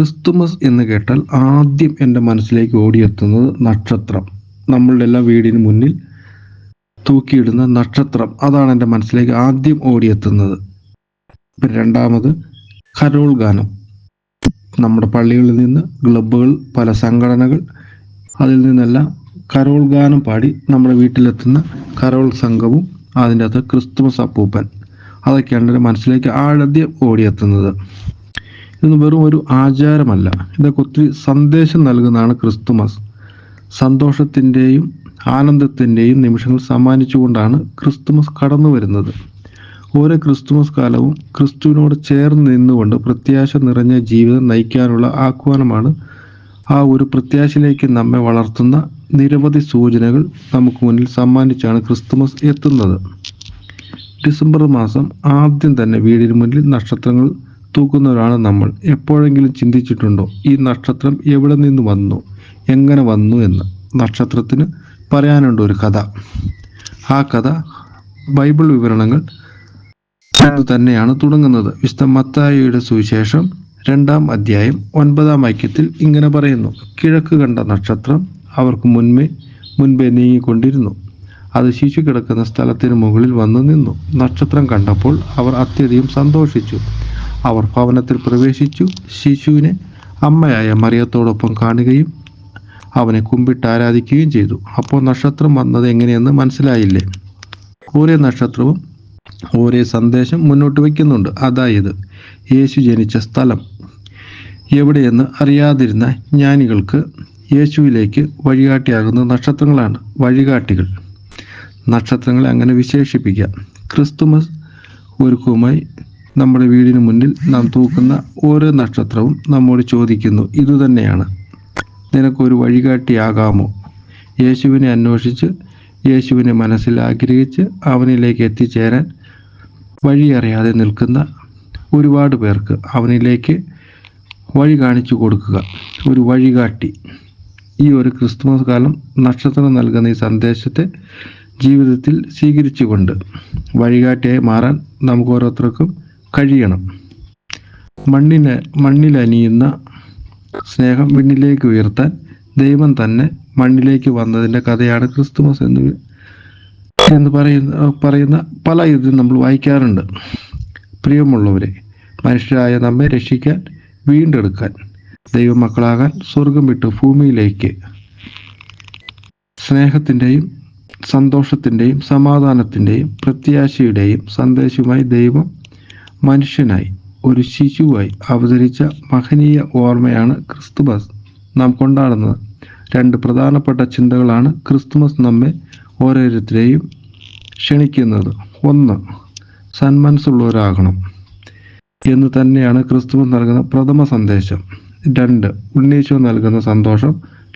Christmas എന്ന് കേട്ടാൽ ആദ്യം എന്റെ മനസ്സിലേക്ക് ഓടിയെത്തുന്നത് നക്ഷത്രം. നമ്മളുടെ എല്ലാ വീടിന് മുന്നിൽ തൂക്കിയിടുന്ന നക്ഷത്രം. അതാണ് എന്റെ മനസ്സിലേക്ക് ആദ്യം ഓടിയെത്തുന്നത്. പിന്നെ രണ്ടാമത് കരോൾ ഗാനം. നമ്മുടെ പള്ളികളിൽ നിന്ന് ക്ലബ്ബുകൾ പല സംഘടനകൾ അതിൽ നിന്നെല്ലാം കരോൾ ഗാനം പാടി നമ്മുടെ വീട്ടിലെത്തുന്ന കരോൾ സംഘവും അതിന്റെ അകത്ത് ക്രിസ്തുമസ് അപ്പൂപ്പൻ. അതൊക്കെയാണ് എന്റെ മനസ്സിലേക്ക് ആദ്യം ഓടിയെത്തുന്നത്. ഇതൊന്നും വെറും ഒരു ആചാരമല്ല. ഇതൊക്കെ ഒത്തിരി സന്ദേശം നൽകുന്നതാണ് ക്രിസ്തുമസ്. സന്തോഷത്തിന്റെയും ആനന്ദത്തിന്റെയും നിമിഷങ്ങൾ സമ്മാനിച്ചുകൊണ്ടാണ് ക്രിസ്തുമസ് കടന്നു വരുന്നത് ഓരോ ക്രിസ്തുമസ് കാലവും ക്രിസ്തുവിനോട് ചേർന്ന് നിന്നുകൊണ്ട് പ്രത്യാശ നിറഞ്ഞ ജീവിതം നയിക്കാനുള്ള ആഹ്വാനമാണ് ആ ഒരു പ്രത്യാശയിലേക്ക് നമ്മെ വളർത്തുന്ന നിരവധി സൂചനകൾ നമുക്ക് മുന്നിൽ സമ്മാനിച്ചാണ് ക്രിസ്തുമസ് എത്തുന്നത്. ഡിസംബർ മാസം ആദ്യം തന്നെ വീടിന് മുന്നിൽ നക്ഷത്രങ്ങൾ തൂക്കുന്നവരാണ് നമ്മൾ. എപ്പോഴെങ്കിലും ചിന്തിച്ചിട്ടുണ്ടോ ഈ നക്ഷത്രം എവിടെ നിന്ന് വന്നു എങ്ങനെ വന്നു എന്ന്? നക്ഷത്രത്തിന് പറയാനുണ്ട് ഒരു കഥ. ആ കഥ ബൈബിൾ വിവരണങ്ങൾ തന്നെയാണ് തുടങ്ങുന്നത്. വിശുദ്ധ മത്തായിയുടെ സുവിശേഷം രണ്ടാം അധ്യായം ഒൻപതാം വാക്യത്തിൽ ഇങ്ങനെ പറയുന്നു. കിഴക്ക് കണ്ട നക്ഷത്രം അവർക്ക് മുൻപേ മുൻപേ നീങ്ങിക്കൊണ്ടിരുന്നു. അത് ശിശു കിടക്കുന്ന സ്ഥലത്തിന് മുകളിൽ വന്നു നിന്നു. നക്ഷത്രം കണ്ടപ്പോൾ അവർ അത്യധികം സന്തോഷിച്ചു. അവർ ഭവനത്തിൽ പ്രവേശിച്ചു. ശിശുവിനെ അമ്മയായ മറിയത്തോടൊപ്പം കാണുകയും അവനെ കുമ്പിട്ട് ആരാധിക്കുകയും ചെയ്തു. അപ്പോൾ നക്ഷത്രം വന്നത് എങ്ങനെയെന്ന് മനസ്സിലായില്ലേ? ഓരോ നക്ഷത്രവും ഓരോ സന്ദേശം മുന്നോട്ട് വയ്ക്കുന്നുണ്ട്. അതായത് യേശു ജനിച്ച സ്ഥലം. എവിടെയെന്ന് അറിയാതിരുന്ന ജ്ഞാനികൾക്ക് യേശുവിലേക്ക് വഴികാട്ടിയാകുന്ന നക്ഷത്രങ്ങളാണ് വഴികാട്ടികൾ. നക്ഷത്രങ്ങളെ അങ്ങനെ വിശേഷിപ്പിക്കാം. ക്രിസ്തുമസ് ഒരുക്കവുമായി നമ്മുടെ വീടിന് മുന്നിൽ നാം തൂക്കുന്ന ഓരോ നക്ഷത്രവും നമ്മോട് ചോദിക്കുന്നു ഇതുതന്നെയാണ് നിനക്കൊരു വഴികാട്ടിയാകാമോ? യേശുവിനെ അന്വേഷിച്ച് യേശുവിനെ മനസ്സിൽ ആഗ്രഹിച്ച് അവനിലേക്ക് എത്തിച്ചേരാൻ വഴിയറിയാതെ നിൽക്കുന്ന ഒരുപാട് പേർക്ക് അവനിലേക്ക് വഴി കാണിച്ചു കൊടുക്കുക ഒരു വഴികാട്ടി. ഈ ഒരു ക്രിസ്തുമസ് കാലം നക്ഷത്രം നൽകുന്ന ഈ സന്ദേശത്തെ ജീവിതത്തിൽ സ്വീകരിച്ചുകൊണ്ട് വഴികാട്ടിയായി മാറാൻ നമുക്ക് ഓരോരുത്തർക്കും കഴിയണം. മണ്ണിന് മണ്ണിലനിയുന്ന സ്നേഹം വിണ്ണിലേക്ക് ഉയർത്താൻ ദൈവം തന്നെ മണ്ണിലേക്ക് വന്നതിന്റെ കഥയാണ് ക്രിസ്തുമസ് എന്ന് എന്ന് പറയുന്ന പറയുന്ന പല ഇതും നമ്മൾ വായിക്കാറുണ്ട്. പ്രിയമുള്ളവരെ മനുഷ്യരായ നമ്മെ രക്ഷിക്കാൻ വീണ്ടെടുക്കാൻ ദൈവമക്കളാകാൻ സ്വർഗം വിട്ട് ഭൂമിയിലേക്ക് സ്നേഹത്തിന്റെയും സന്തോഷത്തിന്റെയും സമാധാനത്തിന്റെയും പ്രത്യാശയുടെയും സന്ദേശവുമായി ദൈവം മനുഷ്യനായി ഒരു ശിശുവായി അവതരിച്ച മഹനീയ ഓർമ്മയാണ് ക്രിസ്തുമസ്. നാം കൊണ്ടാടുന്നത് രണ്ട് പ്രധാനപ്പെട്ട ചിന്തകളാണ് ക്രിസ്തുമസ് നമ്മെ ഓരോരുത്തരെയും ക്ഷണിക്കുന്നത്. ഒന്ന് സന്മനസ്സുള്ളവരാകണം എന്ന് തന്നെയാണ് ക്രിസ്തുമസ് നൽകുന്ന പ്രഥമ സന്ദേശം. രണ്ട് ഉണ്ണീശോ നൽകുന്ന സന്തോഷം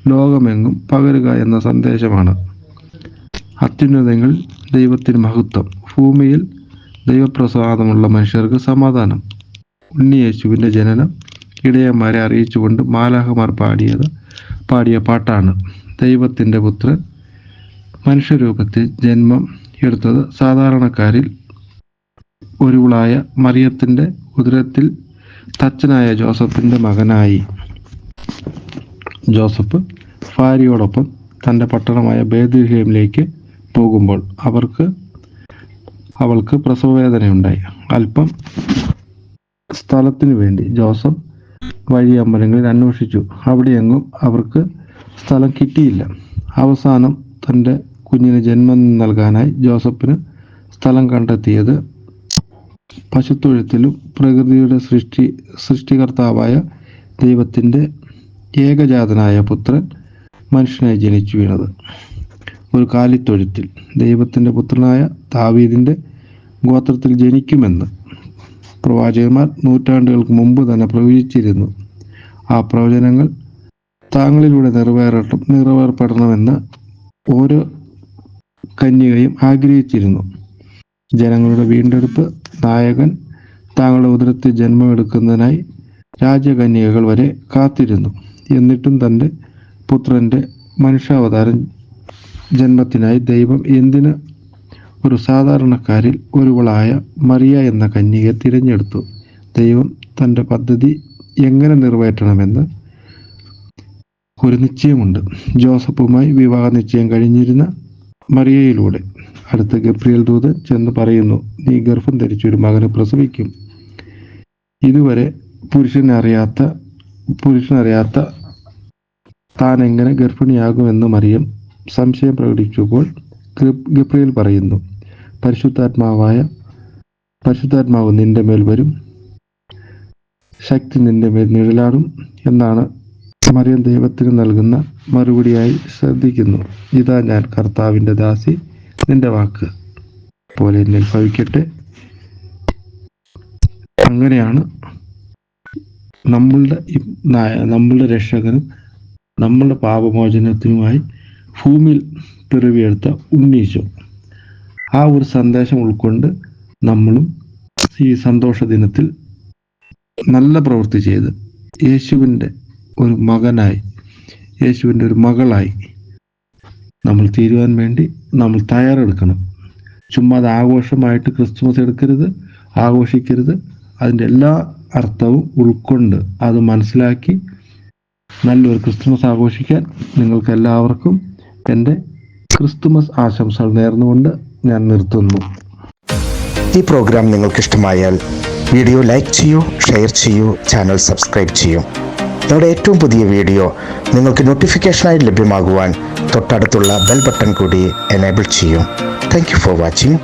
ലോകമെങ്ങും പകരുക എന്ന സന്ദേശമാണ്. അത്യുന്നതങ്ങളിൽ ദൈവത്തിന് മഹത്വം. ഭൂമിയിൽ ദൈവപ്രസാദമുള്ള മനുഷ്യർക്ക് സമാധാനം. ഉണ്ണിയേശുവിന്റെ ജനനം ഇടയന്മാരെ അറിയിച്ചുകൊണ്ട് മാലാഹമാർ പാടിയത് പാടിയ പാട്ടാണ്. ദൈവത്തിന്റെ പുത്രൻ മനുഷ്യരൂപത്തിൽ ജന്മം എടുത്തത് സാധാരണക്കാരിൽ ഒരുവളായ മറിയത്തിന്റെ ഉദരത്തിൽ തച്ചനായ ജോസഫിന്റെ മകനായി. ജോസഫ് ഭാര്യയോടൊപ്പം തന്റെ പട്ടണമായ ബേദുഹേമിലേക്ക് പോകുമ്പോൾ അവർക്ക് അവൾക്ക് പ്രസവവേദനയുണ്ടായി. അല്പം സ്ഥലത്തിനു വേണ്ടി ജോസഫ് വഴി അമ്പലങ്ങളിൽ അന്വേഷിച്ചു. അവിടെയെങ്ങും അവർക്ക് സ്ഥലം കിട്ടിയില്ല. അവസാനം തന്റെ കുഞ്ഞിന് ജന്മം നൽകാനായി ജോസഫിന് സ്ഥലം കണ്ടെത്തിയത് പശുത്തൊഴുത്തിലും പ്രകൃതിയുടെ സൃഷ്ടി സൃഷ്ടികർത്താവായ ദൈവത്തിന്റെ ഏകജാതനായ പുത്രൻ മനുഷ്യനായി ജനിച്ചു വീണത്. ഒരു കാലിത്തൊഴുത്തിൽ. ദൈവത്തിന്റെ പുത്രനായ താവീദിന്റെ ഗോത്രത്തിൽ ജനിക്കുമെന്ന് പ്രവാചകന്മാർ നൂറ്റാണ്ടുകൾക്ക് മുമ്പ് തന്നെ പ്രവചിച്ചിരുന്നു. ആ പ്രവചനങ്ങൾ താങ്കളിലൂടെ നിറവേറട്ടും നിറവേറപ്പെടണമെന്ന് ഓരോ കന്യകയും ആഗ്രഹിച്ചിരുന്നു. ജനങ്ങളുടെ വീണ്ടെടുപ്പ് നായകൻ താങ്കളുടെ ഉദരത്തിൽ ജന്മമെടുക്കുന്നതിനായി രാജകന്യകകൾ വരെ കാത്തിരുന്നു. എന്നിട്ടും തന്റെ പുത്രന്റെ മനുഷ്യാവതാരം ജന്മത്തിനായി ദൈവം എന്തിന് ഒരു സാധാരണക്കാരിൽ ഒരുവളായ മറിയ എന്ന കന്യകയെ തിരഞ്ഞെടുത്തു? ദൈവം തന്റെ പദ്ധതി എങ്ങനെ നിറവേറ്റണമെന്ന് ഒരു നിശ്ചയമുണ്ട്. ജോസഫുമായി വിവാഹ നിശ്ചയം കഴിഞ്ഞിരുന്ന മറിയയിലൂടെ. അടുത്ത ഗബ്രിയേൽ ദൂത് ചെന്ന് പറയുന്നു നീ ഗർഭം ധരിച്ചൊരു മകനെ പ്രസവിക്കും. ഇതുവരെ പുരുഷനറിയാത്ത പുരുഷനറിയാത്ത താൻ എങ്ങനെ ഗർഭിണിയാകുമെന്ന് മറിയം സംശയം പ്രകടിപ്പിച്ചപ്പോൾ ഗബ്- ഗബ്രിയേൽ പറയുന്നു പരിശുദ്ധാത്മാവായ പരിശുദ്ധാത്മാവ് നിന്റെ മേൽ വരും. ശക്തി നിന്റെ മേൽ നിഴലാടും എന്നാണ് മറിയം ദൈവത്തിന് നൽകുന്ന മറുപടിയായി ശ്രദ്ധിക്കുന്നു. ഇതാ ഞാൻ കർത്താവിന്റെ ദാസി നിന്റെ വാക്ക്. പോലെ എന്നെ ഭവിക്കട്ടെ. അങ്ങനെയാണ് നമ്മളുടെ നമ്മളുടെ രക്ഷകനും നമ്മളുടെ പാപമോചനത്തിനുമായി ഭൂമിയിൽ പിറവിയെടുത്ത ഉണ്ണീശോ ആ ഒരു സന്ദേശം ഉൾക്കൊണ്ട് നമ്മളും ഈ സന്തോഷ ദിനത്തിൽ നല്ല പ്രവൃത്തി ചെയ്ത് യേശുവിന്റെ ഒരു മകനായി യേശുവിന്റെ ഒരു മകളായി നമ്മൾ തീരുവാൻ വേണ്ടി നമ്മൾ തയ്യാറെടുക്കണം. ചുമ്മാ അത് ആഘോഷമായിട്ട് ക്രിസ്തുമസ് എടുക്കരുത് ആഘോഷിക്കരുത്. അതിന്റെ എല്ലാ അർത്ഥവും ഉൾക്കൊണ്ട് അത് മനസ്സിലാക്കി നല്ലൊരു ക്രിസ്തുമസ് ആഘോഷിക്കാൻ നിങ്ങൾക്ക് എല്ലാവർക്കും എന്റെ ക്രിസ്തുമസ് ആശംസകൾ നേർന്നുകൊണ്ട് ഞാൻ നിർത്തുന്നു. ഈ പ്രോഗ്രാം നിങ്ങൾക്ക് ഇഷ്ടമായാൽ വീഡിയോ ലൈക്ക് ചെയ്യൂ ഷെയർ ചെയ്യൂ ചാനൽ സബ്സ്ക്രൈബ് ചെയ്യൂ. ഞങ്ങളുടെ ഏറ്റവും പുതിയ വീഡിയോ നിങ്ങൾക്ക് നോട്ടിഫിക്കേഷനായി ലഭ്യമാകുവാൻ തൊട്ടടുത്തുള്ള ബെൽ ബട്ടൺ കൂടി എനേബിൾ ചെയ്യൂ. Thank for watching